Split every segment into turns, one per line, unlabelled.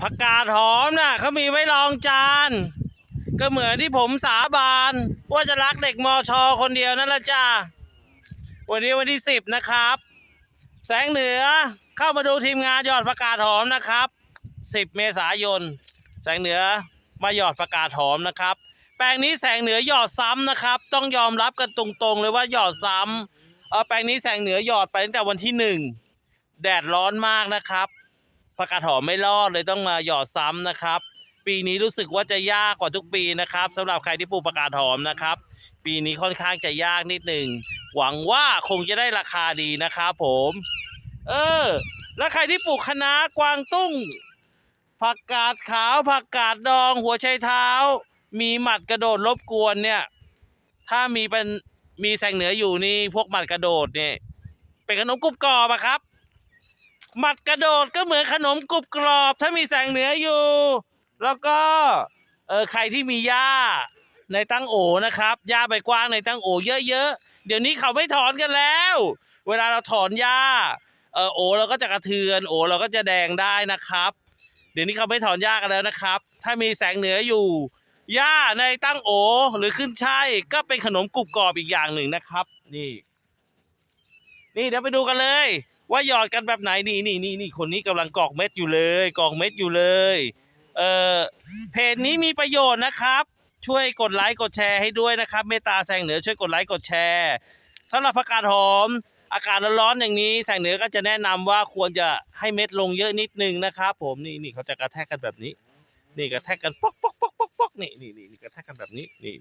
ผักกาดหอมน่ะเขามีไว้รองจาน ก็เหมือนที่ผมสาบาน ว่าจะรักเด็กมอชอคนเดียวนั่นละจ้าวันนี้วันที่สิบนะครับ แสงเหนือเข้ามาดูทีมงานยอดประกาศหอมนะครับสิบเมษายน แสงเหนือมาหยอดประกาศหอมนะครับ แปลงนี้แสงเหนือหยอดซ้ำนะครับ ต้องยอมรับกันตรงๆเลยว่าหยอดซ้ำเออแปลงนี้แสงเหนือหยอดไปตั้งแต่วันที่หนึ่งแดดร้อนมากนะครับ ประกาศหอมไม่รอดเลยต้องมาหยอดซ้ำนะครับ ปีนี้รู้สึกว่าจะยากกว่าทุกปีนะครับสำหรับใครที่ปลูกประกาศหอมนะครับ ปีนี้ค่อนข้างจะยากนิดหนึ่งหวังว่าคงจะได้ราคาดีนะครับผม เออ แล้วใครที่ปลูกคะน้ากวางตุ้งผักกาดขาวผักกาดดอง หัวไชเท้า มีหมัดกระโดดรบกวนเนี่ย ถ้ามีเป็นมีแสงเหนืออยู่นี่พวกหมัดกระโดดเนี่ยเป็นขนมกรุบกรอบอะครับ หมัดกระโดดก็เหมือนขนมกรุบกรอบ ถ้ามีแสงเหนืออยู่ แล้วก็เออใครที่มีหญ้าในตั้งโอนะครับหญ้าใบกว้างในตั้งโอเยอะๆ เดี๋ยวนี้เขาไม่ถอนกันแล้ว เวลาเราถอนหญ้าเออโอเราก็จะกระเทือนโอเราก็จะแดงได้นะครับ เดี๋ยวนี้เขาไม่ถอนหญ้ากันแล้วนะครับ ถ้ามีแสงเหนืออยู่หญ้าในตั้งโอหรือขึ้นช่ายก็เป็นขนมกรุบกรอบอีกอย่างหนึ่งนะครับ นี่ นี่เดี๋ยวไปดูกันเลย ว่าหยอดกันแบบไหนนี่นี่นี่นี่คนนี้กำลังกอกเม็ดอยู่เลยกอกเม็ดอยู่เลยเออเพจนี้มีประโยชน์นะครับ ช่วยกดไลค์กดแชร์ให้ด้วยนะครับ เมตตาแสงเหนือช่วยกดไลค์กดแชร์สำหรับผักกาดหอม อากาศร้อนๆอย่างนี้แสงเหนือก็จะแนะนำว่าควรจะให้เม็ดลงเยอะนิดนึงนะครับผมนี่นี่เขาจะกระแทกกันแบบนี้ นี่กระแทกกันป๊อกป๊อกป๊อกป๊อกปอกนี่นี่นี่กระแทกกันแบบนี้นี่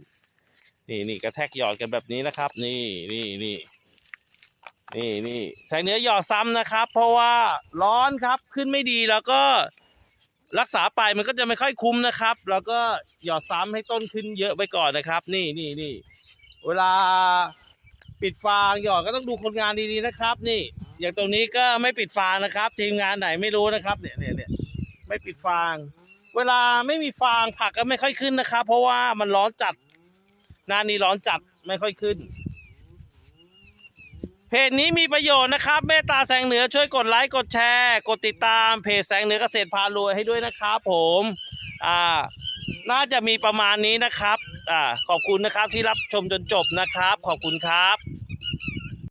นี่นี่กระแทกหยอดกันแบบนี้นะครับ นี่นี่นี่ นี่นี่แสงเนื้อหยอดซ้ำนะครับ เพราะว่าร้อนครับขึ้นไม่ดีแล้วก็รักษาไปมันก็จะไม่ค่อยคุ้มนะครับ แล้วก็หยอดซ้ำให้ต้นขึ้นเยอะไปก่อนนะครับ นี่นี่นี่เวลาปิดฟางหยอดก็ต้องดูคนงานดีๆนะครับ นี่อย่างตรงนี้ก็ไม่ปิดฟางนะครับ ทีมงานไหนไม่รู้นะครับเนี่ยเนี่ยเนี่ยไม่ปิดฟาง เวลาไม่มีฟางผักก็ไม่ค่อยขึ้นนะครับ เพราะว่ามันร้อนจัดหน้านี้ร้อนจัดไม่ค่อยขึ้น เพจนี้มีประโยชน์นะครับเมตตาแสงเหนือช่วยกดไลค์กดแชร์ กดติดตามเพจแสงเหนือเกษตรพารวยให้ด้วยนะครับผมอ่าน่าจะมีประมาณนี้นะครับอ่าขอบคุณนะครับที่รับชมจนจบนะครับ ขอบคุณครับ